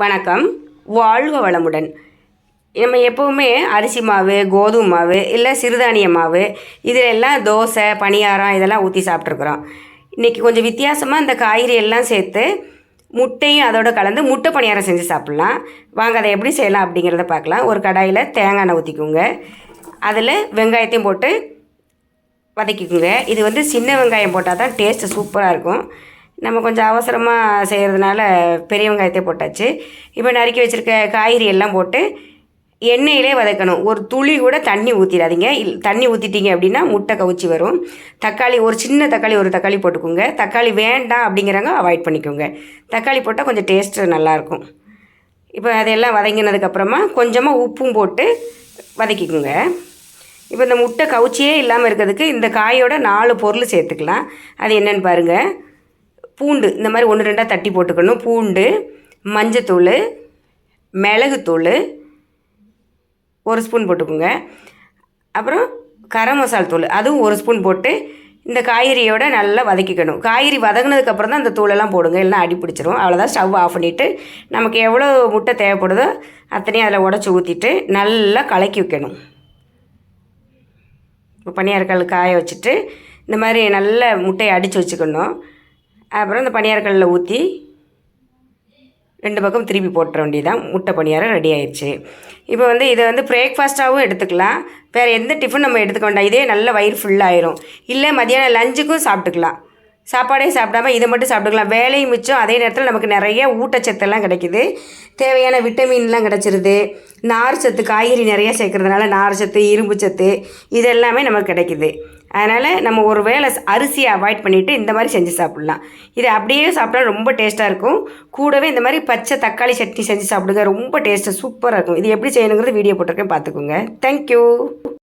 வணக்கம். வாழ்க வளமுடன். நம்ம எப்போவுமே அரிசி மாவு கோதுமை மாவு இல்லை சிறுதானிய மாவு இதில் எல்லாம் தோசை பணியாரம் இதெல்லாம் ஊற்றி சாப்பிட்ருக்குறோம் இன்றைக்கி கொஞ்சம் வித்தியாசமாக இந்த காய்கறி எல்லாம் சேர்த்து முட்டையும் அதோட கலந்து முட்டை பணியாரம் செஞ்சு சாப்பிட்லாம். வாங்க அதை எப்படி செய்யலாம் அப்படிங்கிறத பார்க்கலாம். ஒரு கடாயில் தேங்காய் எண்ணெய் ஊற்றிக்கோங்க அதில் வெங்காயத்தையும் போட்டு வதக்கிக்குங்க. இது வந்து சின்ன வெங்காயம் போட்டால் தான் டேஸ்ட்டு சூப்பராக இருக்கும். நம்ம கொஞ்சம் அவசரமாக செய்கிறதுனால பெரிய வெங்காயத்தை போட்டாச்சு. இப்போ நறுக்கி வச்சுருக்க காய்கறி எல்லாம் போட்டு எண்ணெயிலே வதக்கணும். ஒரு துளி கூட தண்ணி ஊற்றிடாதீங்க இல் தண்ணி ஊற்றிட்டீங்க அப்படின்னா முட்டை கவுச்சி வரும். தக்காளி ஒரு சின்ன தக்காளி ஒரு தக்காளி போட்டுக்கோங்க. தக்காளி வேண்டாம் அப்படிங்கிறாங்க அவாய்ட் பண்ணிக்கோங்க. தக்காளி போட்டால் கொஞ்சம் டேஸ்ட்டு நல்லாயிருக்கும் இப்போ அதையெல்லாம் வதங்கினதுக்கப்புறமா கொஞ்சமாக உப்பும் போட்டு வதக்கிக்கோங்க. இப்போ இந்த முட்டை கவுச்சியே இல்லாமல் இருக்கிறதுக்கு இந்த காயோட நாலு பொருள் சேர்த்துக்கலாம். அது என்னென்னு பாருங்கள் பூண்டு இந்த மாதிரி ஒன்று ரெண்டாக தட்டி போட்டுக்கணும். பூண்டு மஞ்சத்தூள் மிளகுத்தூள் ஒரு ஸ்பூன் போட்டுக்கோங்க. அப்புறம் கரம் மசால் தூள் அதுவும் ஒரு ஸ்பூன் போட்டு இந்த காய்கறியோட நல்லா வதக்கிக்கணும். காய்கறி வதங்கினதுக்கப்புறம் தான் அந்த தூளெல்லாம் போடுங்க இல்லைனா அடி பிடிச்சிரும். அவ்வளோதான் ஸ்டவ் ஆஃப் பண்ணிவிட்டு நமக்கு எவ்வளோ முட்டை தேவைப்படுதோ அத்தனையும் அதில் உடச்சி ஊற்றிட்டு நல்லா கலக்கி வைக்கணும். இப்போ பனியாரக்கல் காய வச்சுட்டு இந்த மாதிரி நல்ல முட்டையை அடித்து வச்சுக்கணும். அப்புறம் இந்த பனியாரக்கல்லில் ஊற்றி ரெண்டு பக்கம் திருப்பி போட்டுற வேண்டியதான் முட்டை பணியாரம் ரெடி ஆயிடுச்சு இப்போ வந்து இதை வந்து பிரேக்ஃபாஸ்ட்டாகவும் எடுத்துக்கலாம். வேறு எந்த டிஃபன் நம்ம எடுத்துக்க வேண்டாம். இதே நல்ல வயிறு ஃபுல்லாயிரும் இல்லை மதியானம் லஞ்சுக்கும் சாப்பிட்டுக்கலாம். சாப்பாடே சாப்பிடாம இதை மட்டும் சாப்பிட்டுக்கலாம். வேலையும் மிச்சம். அதே நேரத்தில் நமக்கு நிறைய ஊட்டச்சத்தெல்லாம் கிடைக்குது. தேவையான விட்டமின்லாம் கிடச்சிருது. நார் சத்து காய்கறி நிறையா சேர்க்கறதுனால நார் சத்து இரும்பு சத்து இது எல்லாமே நமக்கு கிடைக்குது. அதனால் நம்ம ஒரு வேளை அரிசியை அவாய்ட் பண்ணிவிட்டு இந்த மாதிரி செஞ்சு சாப்பிட்லாம். இதை அப்படியே சாப்பிட்டா ரொம்ப டேஸ்ட்டாக இருக்கும். கூடவே இந்த மாதிரி பச்சை தக்காளி சட்னி செஞ்சு சாப்பிடுங்க ரொம்ப டேஸ்ட்டு சூப்பராக இருக்கும். இது எப்படி செய்யணுங்கிறது வீடியோ போட்டிருக்கேன் பார்த்துக்கோங்க. தேங்க்யூ